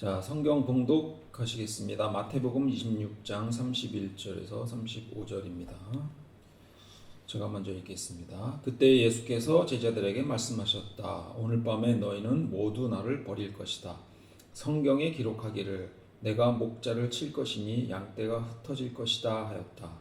자, 성경 봉독하시겠습니다. 마태복음 26장 31절에서 35절입니다. 제가 먼저 읽겠습니다. 그때 예수께서 제자들에게 말씀하셨다. 오늘 밤에 너희는 모두 나를 버릴 것이다. 성경에 기록하기를 내가 목자를 칠 것이니 양떼가 흩어질 것이다 하였다.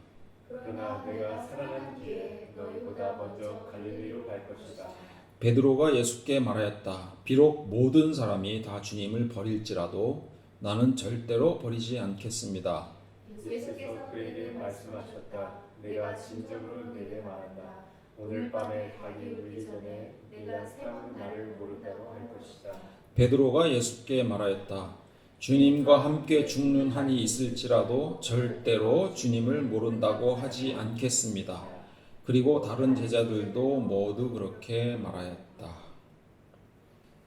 그러나 내가 살아난 뒤에 너희보다 먼저 갈릴리로 갈 것이다. 베드로가 예수께 말하였다. 비록 모든 사람이 다 주님을 버릴지라도 나는 절대로 버리지 않겠습니다. 예수께서 그에게 말씀하셨다. 내가 진정으로 내게 말한다. 오늘 밤에 울기 전에 네가 세번 나를 모른다고 할 것이다. 베드로가 예수께 말하였다. 주님과 함께 죽는 한이 있을지라도 절대로 주님을 모른다고 하지 않겠습니다. 그리고 다른 제자들도 모두 그렇게 말하였다.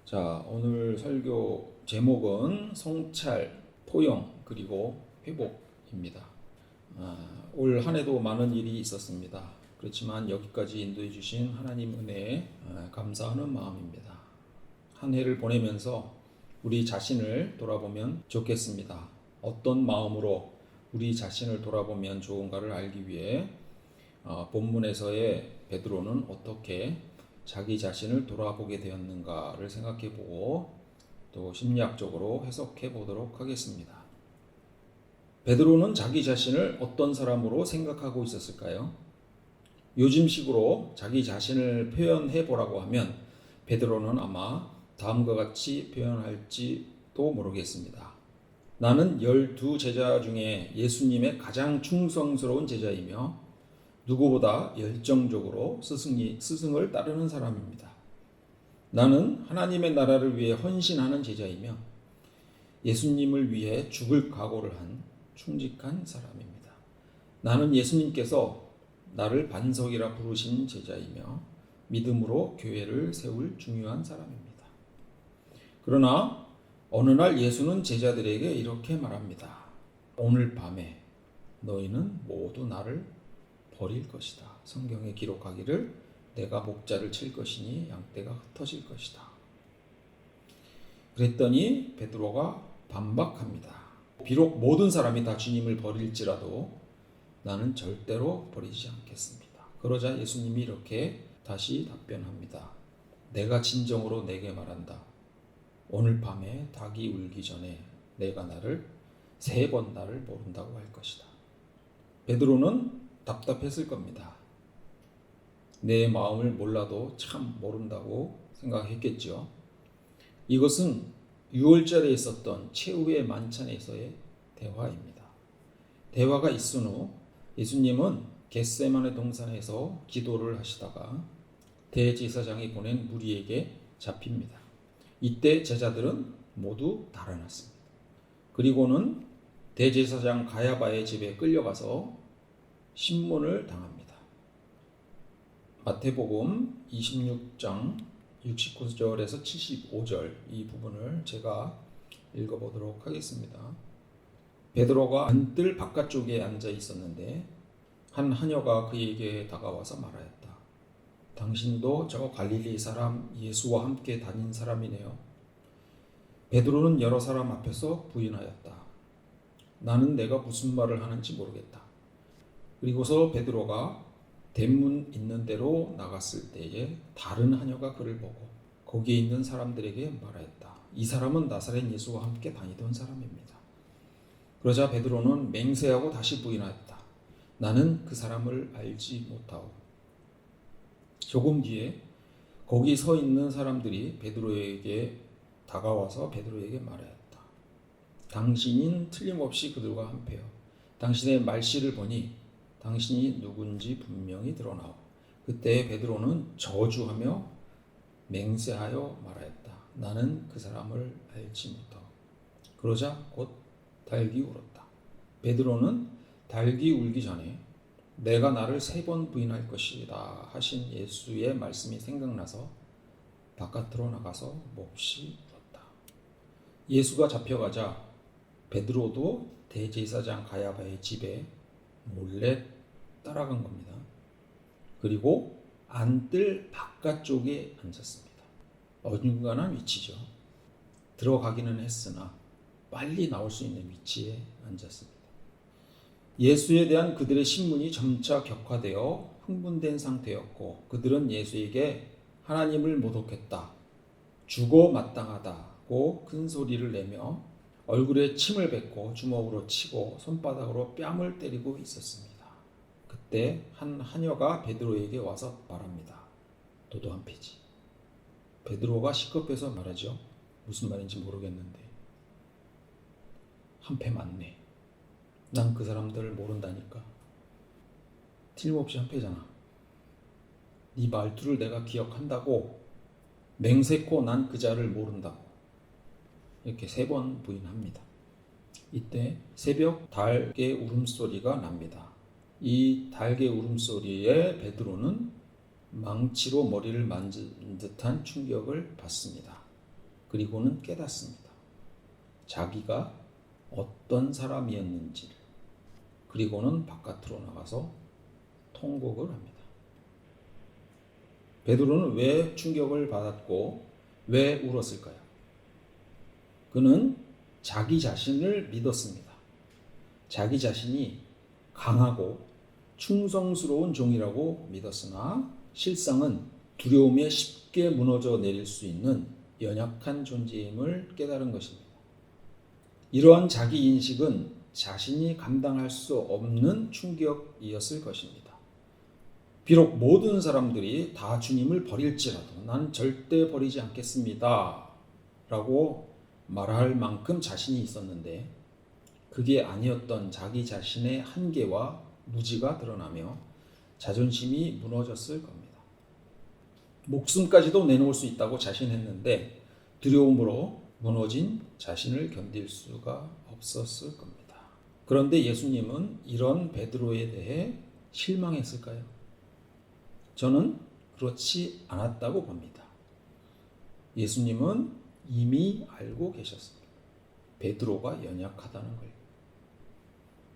자, 오늘 설교 제목은 성찰, 포용, 그리고 회복입니다. 아, 올 한 해도 많은 일이 있었습니다. 그렇지만 여기까지 인도해 주신 하나님 은혜에 아, 감사하는 마음입니다. 한 해를 보내면서 우리 자신을 돌아보면 좋겠습니다. 어떤 마음으로 우리 자신을 돌아보면 좋은가를 알기 위해 어, 본문에서의 베드로는 어떻게 자기 자신을 돌아보게 되었는가를 생각해 보고 또 심리학적으로 해석해 보도록 하겠습니다. 베드로는 자기 자신을 어떤 사람으로 생각하고 있었을까요? 요즘식으로 자기 자신을 표현해 보라고 하면 베드로는 아마 다음과 같이 표현할지도 모르겠습니다. 나는 열두 제자 중에 예수님의 가장 충성스러운 제자이며 누구보다 열정적으로 스승이, 스승을 따르는 사람입니다. 나는 하나님의 나라를 위해 헌신하는 제자이며 예수님을 위해 죽을 각오를 한 충직한 사람입니다. 나는 예수님께서 나를 반석이라 부르신 제자이며 믿음으로 교회를 세울 중요한 사람입니다. 그러나 어느 날 예수는 제자들에게 이렇게 말합니다. 오늘 밤에 너희는 모두 나를 버릴 것이다. 성경에 기록하기를 내가 목자를 칠 것이니 양떼가 흩어질 것이다. 그랬더니 베드로가 반박합니다. 비록 모든 사람이 다 주님을 버릴지라도 나는 절대로 버리지 않겠습니다. 그러자 예수님이 이렇게 다시 답변합니다. 내가 진정으로 내게 말한다. 오늘 밤에 닭이 울기 전에 내가 나를 세 번 나를 모른다고 할 것이다. 베드로는 답답했을 겁니다. 내 마음을 몰라도 참 모른다고 생각했겠죠. 이것은 6월절에 있었던 최후의 만찬에서의 대화입니다. 대화가 있은 후 예수님은 겟세만의 동산에서 기도를 하시다가 대제사장이 보낸 무리에게 잡힙니다. 이때 제자들은 모두 달아났습니다. 그리고는 대제사장 가야바의 집에 끌려가서 신문을 당합니다. 마태복음 26장 69절에서 75절 이 부분을 제가 읽어보도록 하겠습니다. 베드로가 안뜰 바깥쪽에 앉아 있었는데 한 하녀가 그에게 다가와서 말하였다. 당신도 저 갈릴리 사람 예수와 함께 다닌 사람이네요. 베드로는 여러 사람 앞에서 부인하였다. 나는 내가 무슨 말을 하는지 모르겠다. 그리고서 베드로가 대문 있는 대로 나갔을 때에 다른 하녀가 그를 보고 거기에 있는 사람들에게 말하였다. 이 사람은 나사렛 예수와 함께 다니던 사람입니다. 그러자 베드로는 맹세하고 다시 부인하였다. 나는 그 사람을 알지 못하오. 조금 뒤에 거기 서 있는 사람들이 베드로에게 다가와서 베드로에게 말하였다. 당신인 틀림없이 그들과 한패요. 당신의 말씨를 보니 당신이 누군지 분명히 드러나오. 그때 베드로는 저주하며 맹세하여 말하였다. 나는 그 사람을 알지 못하오. 그러자 곧 달기 울었다. 베드로는 달기 울기 전에 내가 나를 세 번 부인할 것이다 하신 예수의 말씀이 생각나서 바깥으로 나가서 몹시 울었다. 예수가 잡혀가자 베드로도 대제사장 가야바의 집에 몰래 따라간 겁니다. 그리고 안뜰 바깥쪽에 앉았습니다. 어중간한 위치죠. 들어가기는 했으나 빨리 나올 수 있는 위치에 앉았습니다. 예수에 대한 그들의 신문이 점차 격화되어 흥분된 상태였고 그들은 예수에게 하나님을 모독했다. 죽어 마땅하다고 큰 소리를 내며 얼굴에 침을 뱉고 주먹으로 치고 손바닥으로 뺨을 때리고 있었습니다. 그때 한 하녀가 베드로에게 와서 말합니다. 도도 한 페이지. 베드로가 시급해서 말하죠. 무슨 말인지 모르겠는데 한 패 맞네. 난 그 사람들을 모른다니까. 틀림없이 한 패잖아. 네 말투를 내가 기억한다고 맹세코 난 그자를 모른다고 이렇게 세 번 부인합니다. 이때 새벽 달개 울음소리가 납니다. 이 달개 울음소리에 베드로는 망치로 머리를 만진 듯한 충격을 받습니다. 그리고는 깨닫습니다. 자기가 어떤 사람이었는지를 그리고는 바깥으로 나가서 통곡을 합니다. 베드로는 왜 충격을 받았고 왜 울었을까요? 그는 자기 자신을 믿었습니다. 자기 자신이 강하고 충성스러운 종이라고 믿었으나 실상은 두려움에 쉽게 무너져 내릴 수 있는 연약한 존재임을 깨달은 것입니다. 이러한 자기 인식은 자신이 감당할 수 없는 충격이었을 것입니다. 비록 모든 사람들이 다 주님을 버릴지라도 난 절대 버리지 않겠습니다. 라고 말할 만큼 자신이 있었는데 그게 아니었던 자기 자신의 한계와 무지가 드러나며 자존심이 무너졌을 겁니다. 목숨까지도 내놓을 수 있다고 자신했는데 두려움으로 무너진 자신을 견딜 수가 없었을 겁니다. 그런데 예수님은 이런 베드로에 대해 실망했을까요? 저는 그렇지 않았다고 봅니다. 예수님은 이미 알고 계셨습니다. 베드로가 연약하다는 걸.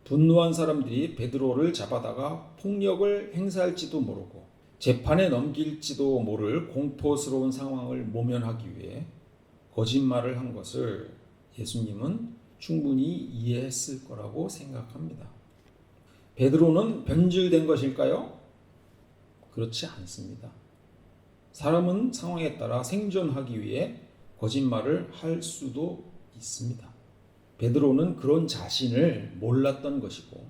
분노한 사람들이 베드로를 잡아다가 폭력을 행사할지도 모르고 재판에 넘길지도 모를 공포스러운 상황을 모면하기 위해 거짓말을 한 것을 예수님은 충분히 이해했을 거라고 생각합니다. 베드로는 변질된 것일까요? 그렇지 않습니다. 사람은 상황에 따라 생존하기 위해 거짓말을 할 수도 있습니다. 베드로는 그런 자신을 몰랐던 것이고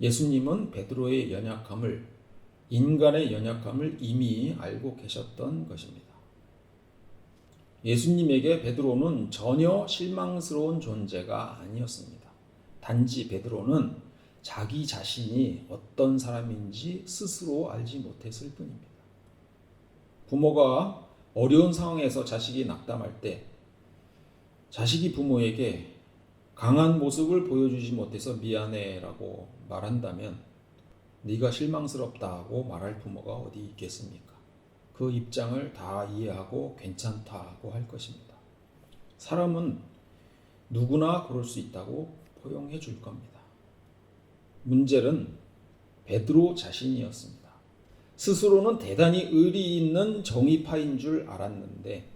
예수님은 베드로의 연약함을 인간의 연약함을 이미 알고 계셨던 것입니다. 예수님에게 베드로는 전혀 실망스러운 존재가 아니었습니다. 단지 베드로는 자기 자신이 어떤 사람인지 스스로 알지 못했을 뿐입니다. 부모가 어려운 상황에서 자식이 낙담할 때 자식이 부모에게 강한 모습을 보여주지 못해서 미안해라고 말한다면 네가 실망스럽다고 말할 부모가 어디 있겠습니까? 그 입장을 다 이해하고 괜찮다고 할 것입니다. 사람은 누구나 그럴 수 있다고 포용해 줄 겁니다. 문제는 베드로 자신이었습니다. 스스로는 대단히 의리 있는 정의파인 줄 알았는데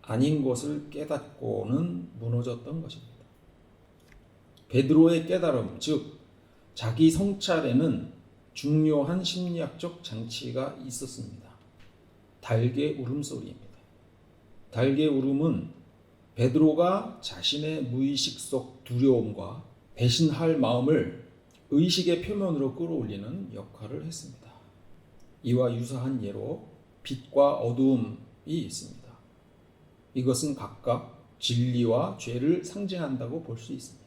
아닌 것을 깨닫고는 무너졌던 것입니다. 베드로의 깨달음, 즉 자기 성찰에는 중요한 심리학적 장치가 있었습니다. 달개 울음소리입니다. 달개 울음은 베드로가 자신의 무의식 속 두려움과 배신할 마음을 의식의 표면으로 끌어올리는 역할을 했습니다. 이와 유사한 예로 빛과 어두움이 있습니다. 이것은 각각 진리와 죄를 상징한다고 볼 수 있습니다.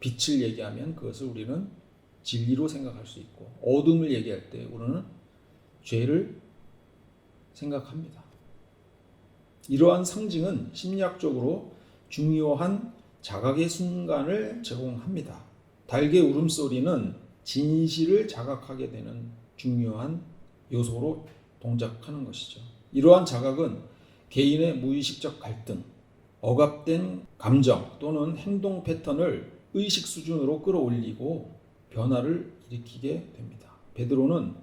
빛을 얘기하면 그것을 우리는 진리로 생각할 수 있고 어둠을 얘기할 때 우리는 죄를 생각합니다. 이러한 상징은 심리학적으로 중요한 자각의 순간을 제공합니다. 달개 울음소리는 진실을 자각하게 되는 중요한 요소로 동작하는 것이죠. 이러한 자각은 개인의 무의식적 갈등, 억압된 감정 또는 행동 패턴을 의식 수준으로 끌어올리고 변화를 일으키게 됩니다. 베드로는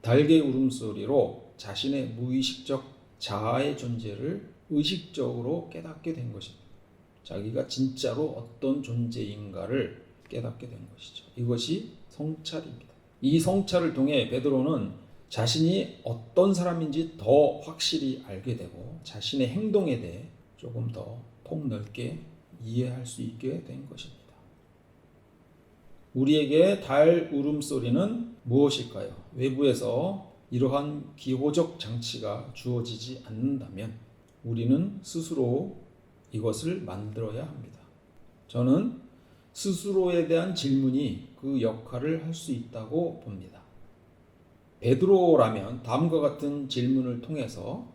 달개 울음소리로 자신의 무의식적 자아의 존재를 의식적으로 깨닫게 된 것입니다. 자기가 진짜로 어떤 존재인가를 깨닫게 된 것이죠. 이것이 성찰입니다. 이 성찰을 통해 베드로는 자신이 어떤 사람인지 더 확실히 알게 되고 자신의 행동에 대해 조금 더 폭넓게 이해할 수 있게 된 것입니다. 우리에게 달 울음소리는 무엇일까요? 외부에서 이러한 기호적 장치가 주어지지 않는다면 우리는 스스로 이것을 만들어야 합니다. 저는 스스로에 대한 질문이 그 역할을 할 수 있다고 봅니다. 베드로라면 다음과 같은 질문을 통해서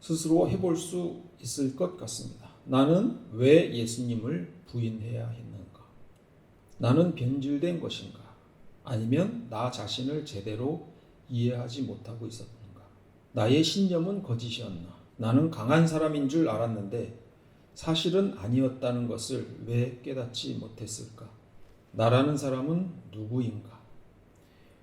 스스로 해볼 수 있을 것 같습니다. 나는 왜 예수님을 부인해야 했는가? 나는 변질된 것인가? 아니면 나 자신을 제대로 이해하지 못하고 있었는가? 나의 신념은 거짓이었나? 나는 강한 사람인 줄 알았는데 사실은 아니었다는 것을 왜 깨닫지 못했을까? 나라는 사람은 누구인가?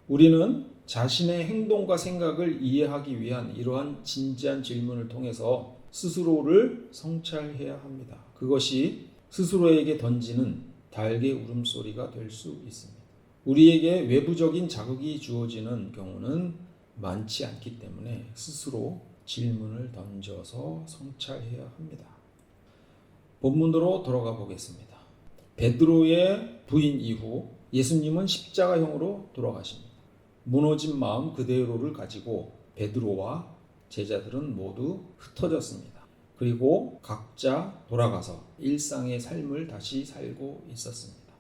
우리는 자신의 행동과 생각을 이해하기 위한 이러한 진지한 질문을 통해서 스스로를 성찰해야 합니다. 그것이 스스로에게 던지는 달개 울음소리가 될 수 있습니다. 우리에게 외부적인 자극이 주어지는 경우는 많지 않기 때문에 스스로 질문을 던져서 성찰해야 합니다. 본문으로 돌아가 보겠습니다. 베드로의 부인 이후 예수님은 십자가형으로 돌아가십니다. 무너진 마음 그대로를 가지고 베드로와 제자들은 모두 흩어졌습니다. 그리고 각자 돌아가서 일상의 삶을 다시 살고 있었습니다.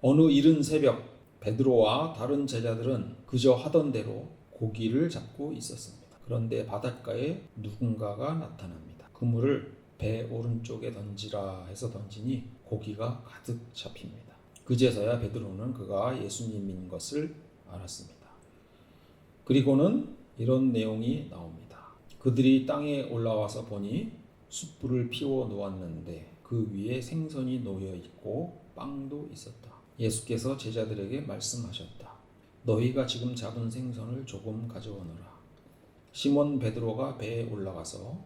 어느 이른 새벽 베드로와 다른 제자들은 그저 하던 대로 고기를 잡고 있었습니다. 그런데 바닷가에 누군가가 나타납니다. 그물을 배 오른쪽에 던지라 해서 던지니 고기가 가득 잡힙니다. 그제서야 베드로는 그가 예수님인 것을 알았습니다. 그리고는 이런 내용이 나옵니다. 그들이 땅에 올라와서 보니 숯불을 피워 놓았는데 그 위에 생선이 놓여 있고 빵도 있었다. 예수께서 제자들에게 말씀하셨다. 너희가 지금 잡은 생선을 조금 가져오너라. 시몬 베드로가 배에 올라가서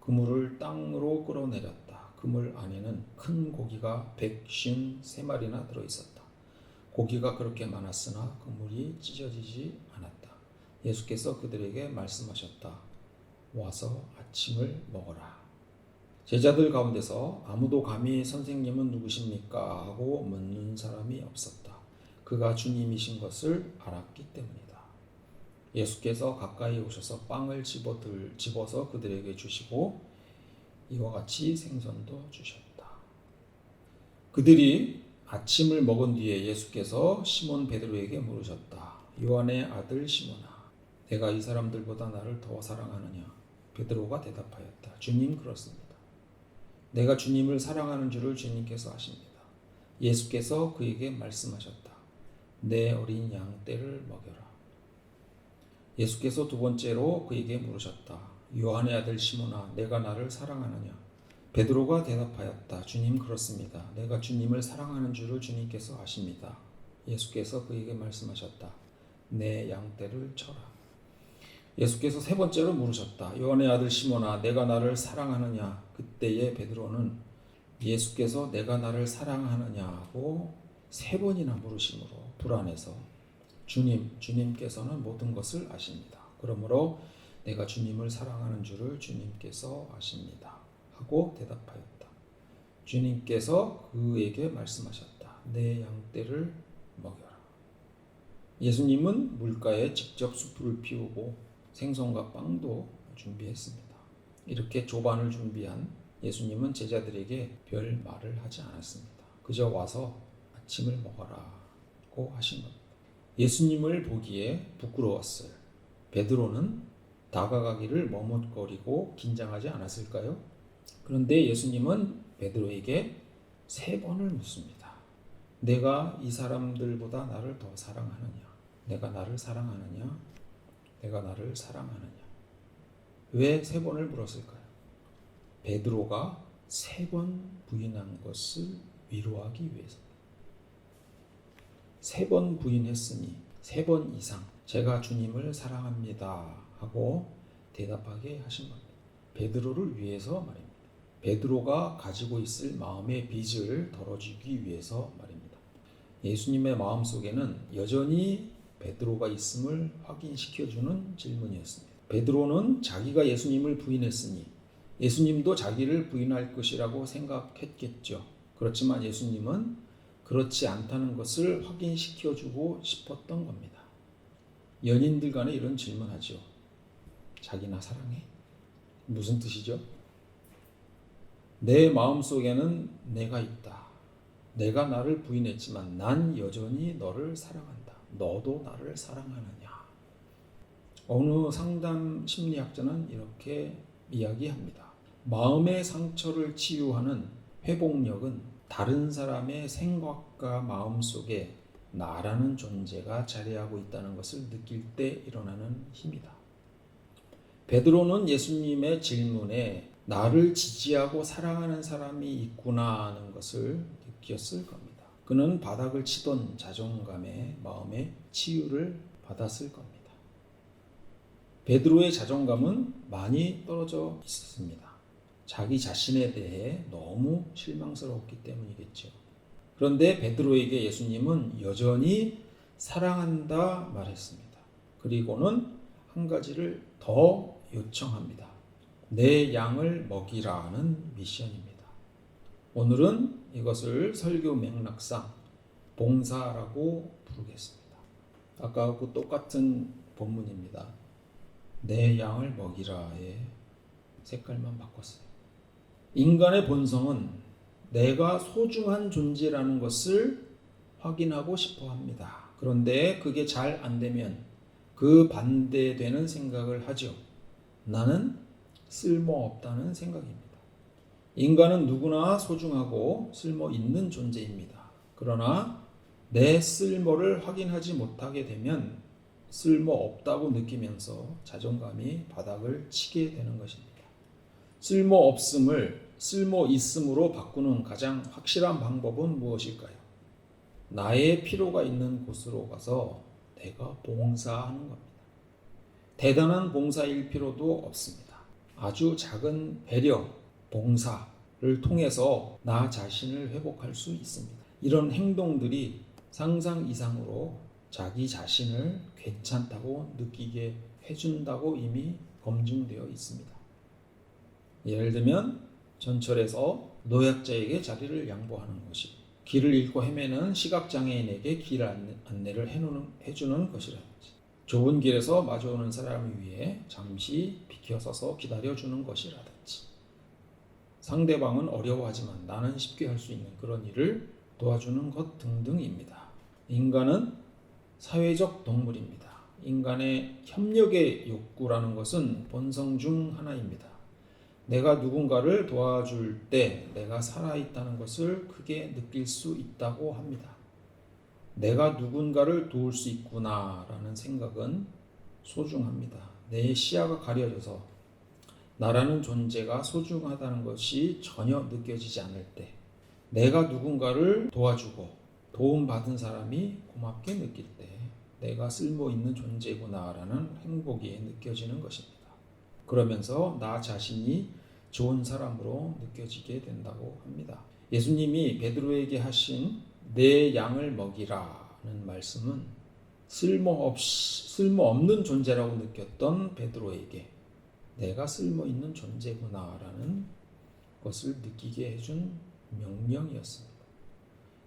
그물을 땅으로 끌어내렸다. 그물 안에는 큰 고기가 153마리나 들어 있었다. 고기가 그렇게 많았으나 그물이 찢어지지 않았다. 예수께서 그들에게 말씀하셨다. 와서 아침을 먹어라. 제자들 가운데서 아무도 감히 선생님은 누구십니까? 하고 묻는 사람이 없었다. 그가 주님이신 것을 알았기 때문이다. 예수께서 가까이 오셔서 빵을 집어들, 집어서 그들에게 주시고 이와 같이 생선도 주셨다. 그들이 아침을 먹은 뒤에 예수께서 시몬 베드로에게 물으셨다. 요한의 아들 시몬아, 내가 이 사람들보다 나를 더 사랑하느냐? 베드로가 대답하였다. 주님 그렇습니다. 내가 주님을 사랑하는 줄을 주님께서 아십니다. 예수께서 그에게 말씀하셨다. 내 어린 양 떼를 먹여라. 예수께서 두 번째로 그에게 물으셨다. 요한의 아들 시몬아, 내가 나를 사랑하느냐? 베드로가 대답하였다. 주님 그렇습니다. 내가 주님을 사랑하는 줄을 주님께서 아십니다. 예수께서 그에게 말씀하셨다. 내 양떼를 쳐라. 예수께서 세 번째로 물으셨다. 요한의 아들 시몬아, 내가 나를 사랑하느냐? 그때에 베드로는 예수께서 내가 나를 사랑하느냐고 세 번이나 물으심으로 불안해서 주님, 주님께서는 모든 것을 아십니다. 그러므로 내가 주님을 사랑하는 줄을 주님께서 아십니다. 하고 대답하였다. 주님께서 그에게 말씀하셨다. 내 양떼를 먹여라. 예수님은 물가에 직접 숯불을 피우고 생선과 빵도 준비했습니다. 이렇게 조반을 준비한 예수님은 제자들에게 별 말을 하지 않았습니다. 그저 와서 아침을 먹어라고 하신 겁니다. 예수님을 보기에 부끄러웠어요. 베드로는 다가가기를 머뭇거리고 긴장하지 않았을까요? 그런데 예수님은 베드로에게 세 번을 묻습니다. 내가 이 사람들보다 나를 더 사랑하느냐? 내가 나를 사랑하느냐? 내가 나를 사랑하느냐? 왜 세 번을 물었을까요? 베드로가 세 번 부인한 것을 위로하기 위해서. 세 번 부인했으니 세 번 이상 제가 주님을 사랑합니다 하고 대답하게 하신 겁니다. 베드로를 위해서 말입니다. 베드로가 가지고 있을 마음의 빚을 덜어주기 위해서 말입니다. 예수님의 마음 속에는 여전히 베드로가 있음을 확인시켜주는 질문이었습니다. 베드로는 자기가 예수님을 부인했으니 예수님도 자기를 부인할 것이라고 생각했겠죠. 그렇지만 예수님은 그렇지 않다는 것을 확인시켜주고 싶었던 겁니다. 연인들 간에 이런 질문하죠. 자기나 사랑해? 무슨 뜻이죠? 내 마음 속에는 내가 있다. 내가 나를 부인했지만 난 여전히 너를 사랑한다. 너도 나를 사랑하느냐? 어느 상담 심리학자는 이렇게 이야기합니다. 마음의 상처를 치유하는 회복력은 다른 사람의 생각과 마음 속에 나라는 존재가 자리하고 있다는 것을 느낄 때 일어나는 힘이다. 베드로는 예수님의 질문에 나를 지지하고 사랑하는 사람이 있구나 하는 것을 느꼈을 겁니다. 그는 바닥을 치던 자존감에 마음의 치유를 받았을 겁니다. 베드로의 자존감은 많이 떨어져 있었습니다. 자기 자신에 대해 너무 실망스러웠기 때문이겠죠. 그런데 베드로에게 예수님은 여전히 사랑한다 말했습니다. 그리고는 한 가지를 더 요청합니다. 내 양을 먹이라는 미션입니다. 오늘은 이것을 설교 맥락상 봉사라고 부르겠습니다. 아까하고 똑같은 본문입니다. 내 양을 먹이라의 색깔만 바꿨어요. 인간의 본성은 내가 소중한 존재라는 것을 확인하고 싶어 합니다. 그런데 그게 잘 안 되면 그 반대되는 생각을 하죠. 나는 쓸모없다는 생각입니다. 인간은 누구나 소중하고 쓸모 있는 존재입니다. 그러나 내 쓸모를 확인하지 못하게 되면 쓸모 없다고 느끼면서 자존감이 바닥을 치게 되는 것입니다. 쓸모 없음을 쓸모 있음으로 바꾸는 가장 확실한 방법은 무엇일까요? 나의 필요가 있는 곳으로 가서 내가 봉사하는 겁니다. 대단한 봉사일 필요도 없습니다. 아주 작은 배려, 봉사를 통해서 나 자신을 회복할 수 있습니다. 이런 행동들이 상상 이상으로 자기 자신을 괜찮다고 느끼게 해준다고 이미 검증되어 있습니다. 예를 들면 전철에서 노약자에게 자리를 양보하는 것이 길을 잃고 헤매는 시각장애인에게 길 안내- 안내를 해놓는, 해주는 것이라든지 좁은 길에서 마주오는 사람을 위해 잠시 비켜서서 기다려주는 것이라든지 상대방은 어려워하지만 나는 쉽게 할 수 있는 그런 일을 도와주는 것 등등입니다. 인간은 사회적 동물입니다. 인간의 협력의 욕구라는 것은 본성 중 하나입니다. 내가 누군가를 도와줄 때 내가 살아있다는 것을 크게 느낄 수 있다고 합니다. 내가 누군가를 도울 수 있구나라는 생각은 소중합니다. 내 시야가 가려져서 나라는 존재가 소중하다는 것이 전혀 느껴지지 않을 때 내가 누군가를 도와주고 도움받은 사람이 고맙게 느낄 때 내가 쓸모 있는 존재구나라는 행복이 느껴지는 것입니다. 그러면서 나 자신이 좋은 사람으로 느껴지게 된다고 합니다. 예수님이 베드로에게 하신 내 양을 먹이라는 말씀은 쓸모없 쓸모없는 존재라고 느꼈던 베드로에게 내가 쓸모 있는 존재구나라는 것을 느끼게 해준 명령이었습니다.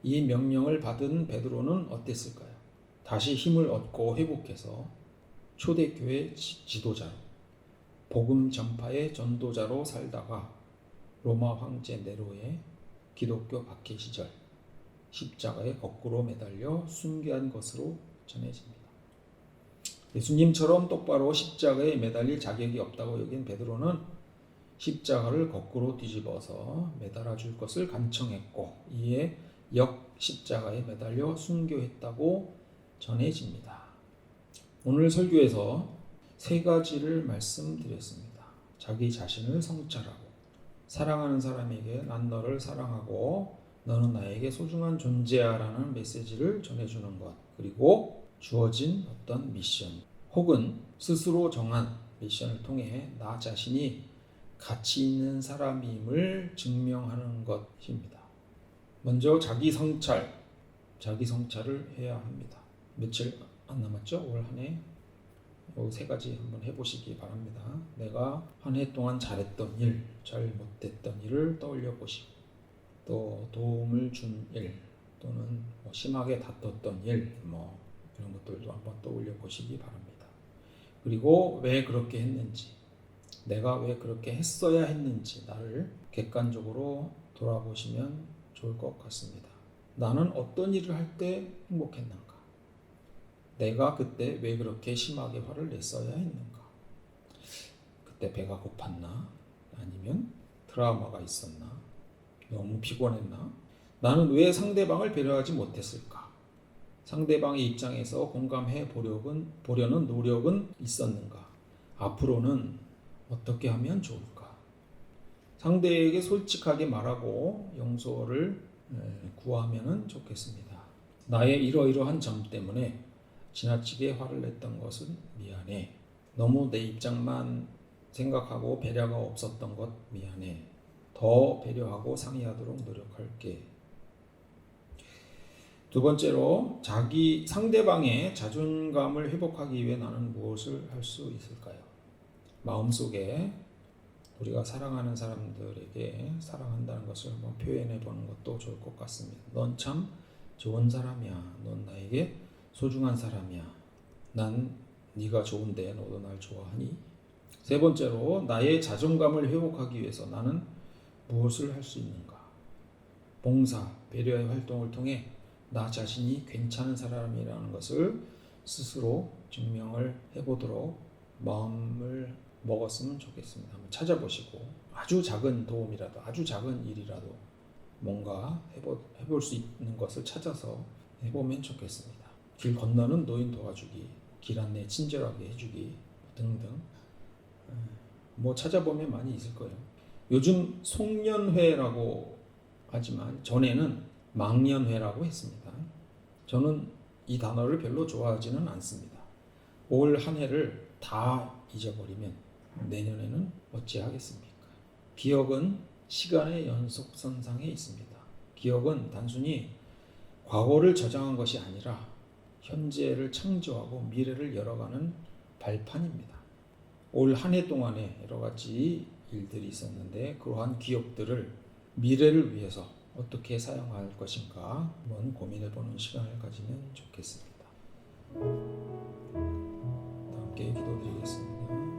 이 명령을 받은 베드로는 어땠을까요? 다시 힘을 얻고 회복해서 초대교회 지- 지도자로 복음 전파의 전도자로 살다가 로마 황제 네로의 기독교 박해 시절 십자가에 거꾸로 매달려 순교한 것으로 전해집니다. 예수님처럼 똑바로 십자가에 매달릴 자격이 없다고 여긴 베드로는 십자가를 거꾸로 뒤집어서 매달아 줄 것을 간청했고 이에 역 십자가에 매달려 순교했다고 전해집니다. 오늘 설교에서 세 가지를 말씀드렸습니다. 자기 자신을 성찰하고 사랑하는 사람에게 난 너를 사랑하고 너는 나에게 소중한 존재야라는 메시지를 전해주는 것 그리고 주어진 어떤 미션 혹은 스스로 정한 미션을 통해 나 자신이 가치 있는 사람임을 증명하는 것입니다. 먼저 자기 성찰, 자기 성찰을 해야 합니다. 며칠 안 남았죠? 올 한 해. 요세 가지 한번 해보시기 바랍니다. 내가 한 해 동안 잘했던 일, 잘 못했던 일을 떠올려 보시고, 또 도움을 준 일, 또는 뭐 심하게 다퉜던 일, 뭐 이런 것들도 한번 떠올려 보시기 바랍니다. 그리고 왜 그렇게 했는지, 내가 왜 그렇게 했어야 했는지 나를 객관적으로 돌아보시면 좋을 것 같습니다. 나는 어떤 일을 할 때 행복했는가? 내가 그때 왜 그렇게 심하게 화를 냈어야 했는가? 그때 배가 고팠나? 아니면 트라우마가 있었나? 너무 피곤했나? 나는 왜 상대방을 배려하지 못했을까? 상대방의 입장에서 공감해 보려는, 보려는 노력은 있었는가? 앞으로는 어떻게 하면 좋을까? 상대에게 솔직하게 말하고 용서를 에, 구하면 좋겠습니다. 나의 이러이러한 점 때문에 지나치게 화를 냈던 것은 미안해. 너무 내 입장만 생각하고 배려가 없었던 것 미안해. 더 배려하고 상의하도록 노력할게. 두 번째로 자기 상대방의 자존감을 회복하기 위해 나는 무엇을 할 수 있을까요? 마음속에 우리가 사랑하는 사람들에게 사랑한다는 것을 한번 표현해 보는 것도 좋을 것 같습니다. 넌 참 좋은 사람이야. 넌 나에게 소중한 사람이야. 난 네가 좋은데 너도 날 좋아하니? 세 번째로 나의 자존감을 회복하기 위해서 나는 무엇을 할 수 있는가? 봉사, 배려의 활동을 통해 나 자신이 괜찮은 사람이라는 것을 스스로 증명을 해보도록 마음을 먹었으면 좋겠습니다. 한번 찾아보시고 아주 작은 도움이라도 아주 작은 일이라도 뭔가 해보, 해볼 수 있는 것을 찾아서 해보면 좋겠습니다. 길 건너는 노인 도와주기, 길 안내 친절하게 해주기 등등 뭐 찾아보면 많이 있을 거예요. 요즘 송년회라고 하지만 전에는 망년회라고 했습니다. 저는 이 단어를 별로 좋아하지는 않습니다. 올 한 해를 다 잊어버리면 내년에는 어찌하겠습니까? 기억은 시간의 연속선상에 있습니다. 기억은 단순히 과거를 저장한 것이 아니라 현재를 창조하고 미래를 열어가는 발판입니다. 올 한 해 동안에 여러 가지 일들이 있었는데 그러한 기억들을 미래를 위해서 어떻게 사용할 것인가 한번 고민해 보는 시간을 가지면 좋겠습니다. 함께 기도드리겠습니다.